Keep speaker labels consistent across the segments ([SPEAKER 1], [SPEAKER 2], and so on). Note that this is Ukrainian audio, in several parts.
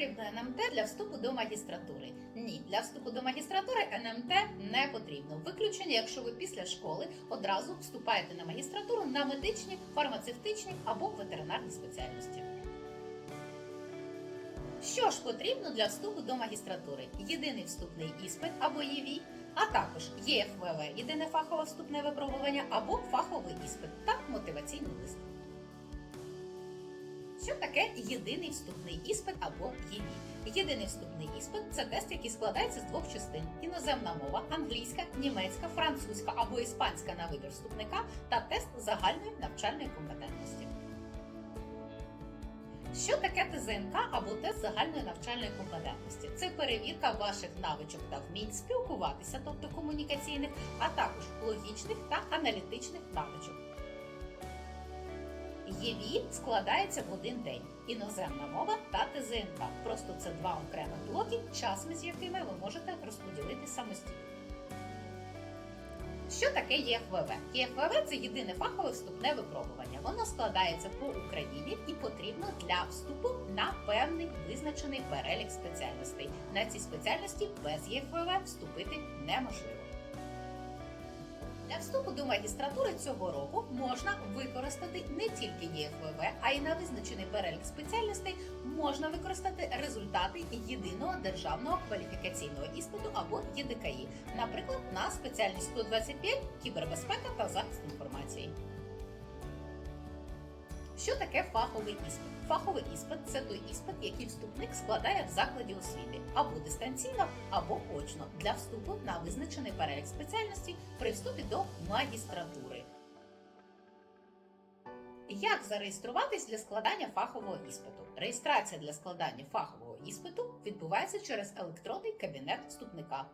[SPEAKER 1] потрібно НМТ для вступу до магістратури? Ні, для вступу до магістратури НМТ не потрібно. Виключення, якщо ви після школи одразу вступаєте на магістратуру на медичні, фармацевтичні або ветеринарні спеціальності. Що ж потрібно для вступу до магістратури? Єдиний вступний іспит або ЄВІ, а також ЄФВВ – єдине фахове вступне випробування або фаховий іспит та мотиваційний лист. Що таке єдиний вступний іспит або ЄВІ? Єдиний вступний іспит це тест, який складається з двох частин: іноземна мова, англійська, німецька, французька або іспанська на вибір вступника та тест загальної навчальної компетентності. Що таке ТЗНК або тест загальної навчальної компетентності? Це перевірка ваших навичок та вмінь спілкуватися, тобто комунікаційних, а також логічних та аналітичних навичок. ЄВІ складається в один день: іноземна мова та ТЗНК. Просто це два окремих блоки, часами з якими ви можете розподілити самостійно. Що таке ЄФВВ? ЄФВВ це єдине фахове вступне випробування. Воно складається по Україні і потрібно для вступу на певний визначений перелік спеціальностей. На ці спеціальності без ЄФВВ вступити неможливо. До магістратури цього року можна використати не тільки ЄФВВ, а й на визначений перелік спеціальностей можна використати результати єдиного державного кваліфікаційного іспиту або ЄДКІ, наприклад, на спеціальність 125 кібербезпека та захист інформації. Що таке фаховий іспит? Фаховий іспит це той іспит, який вступник складає в закладі освіти або дистанційно, або очно для вступу на визначений перелік спеціальностей при вступі до магістратури. Як зареєструватись для складання фахового іспиту? Реєстрація для складання фахового іспиту відбувається через електронний кабінет вступника.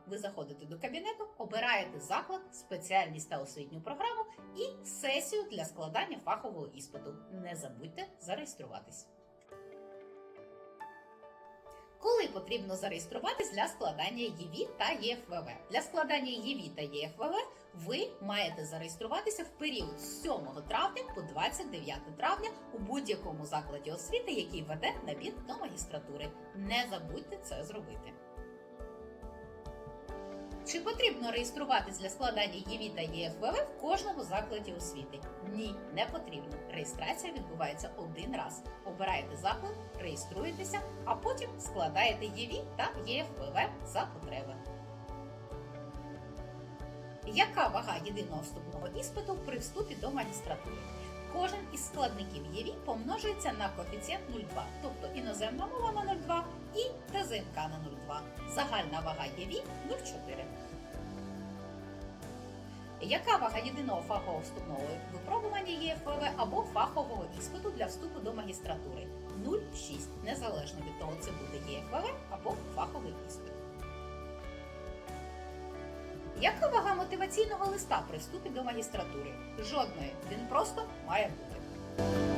[SPEAKER 1] Ви заходите до кабінету, обираєте заклад, спеціальність та освітню програму і сесію для складання фахового іспиту. Не забудьте зареєструватись. Коли потрібно зареєструватись для складання ЄВІ та ЄФВВ? Для складання ЄВІ та ЄФВВ ви маєте зареєструватися в період з 7 травня по 29 травня у будь-якому закладі освіти, який веде набір до магістратури. Не забудьте це зробити. Чи потрібно реєструватись для складання ЄВІ та ЄФВВ в кожному закладі освіти? Ні, не потрібно. Реєстрація відбувається один раз. Обираєте заклад, реєструєтеся, а потім складаєте ЄВІ та ЄФВВ за потреби. Яка вага єдиного вступного іспиту при вступі до магістратури? Кожен із складників ЄВІ помножується на коефіцієнт 0,2, тобто іноземна мова на 0,2 і ТЗНК на 0,2. Загальна вага ЄВІ 0,4. Яка вага єдиного фахового вступного випробування ЄФВВ або фахового іспиту для вступу до магістратури? 0,6, незалежно від того, це буде ЄФВВ або фаховий іспит. Яка вага мотиваційного листа при вступі до магістратури? Жодної. Він просто має бути.